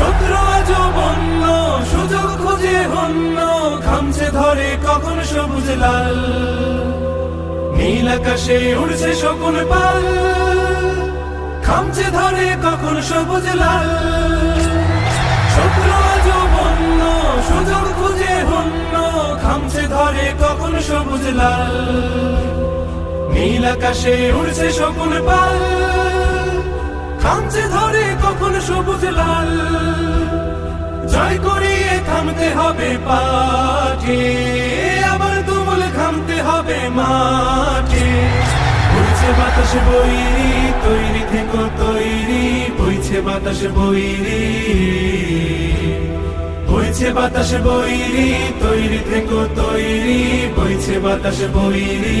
শত্রু আজ বন্য খুঁজে হন্য খামছে ধরে কখন সবুজ লাল। নীল আকাশে উড়ছে শকুন পাল খামছে ধরে কখন সবুজ লাল। শত্রু আজ বন্য খুঁজে হন্য খামছে ধরে কখন সবুজ লাল। নীল উড়ছে শকুন পাল খামছে ধরে কখন সবুজ লাল। জয় করিয়ে থামতে হবে পাঠে, আবার তুমুল খামতে হবে মাঠে। বইছে বাতাস বইরি তৈরি থেকো তৈরি, বইছে বাতাস বইরি বইছে বাতাস বইরি তৈরি থেকো তৈরি, বইছে বাতাস বইরি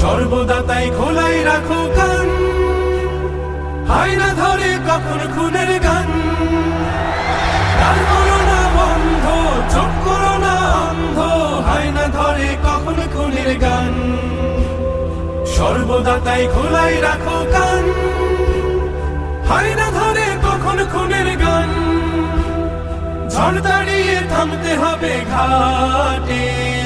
সর্বদা তাই খোলাই রাখো কান। হয় না ধরে কখন খুনের গান। তার করোনা বন্ধ, চোখ করোনা অন্ধ। হয় না ধরে কখন খুনের গান। সর্বদা তাই খোলাই রাখো কান। হয় না ধরে কখন খুনের গান। ঝড় দাঁড়িয়ে থামতে হবে ঘাটে।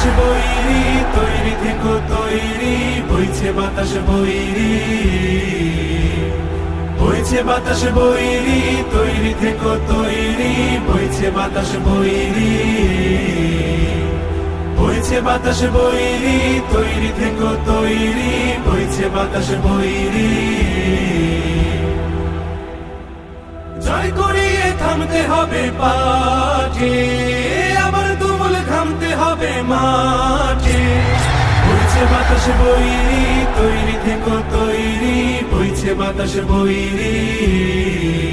বাতাস বইরি, তৈরি থেকো, তৈরি। বইছে বাতাস বইরি। বইছে বাতাস বইরি, তৈরি থেকো, তৈরি। বইছে বাতাস বইরি। বইছে বাতাস বইরি, তৈরি থেকো, তৈরি। বইছে বাতাস বইরি। জয় করিয়ে থামতে হবে পাঠে। মাঠে। বইছে বাতাস বইরি তৈরি থেকো তৈরি। বইছে বাতাস বইরি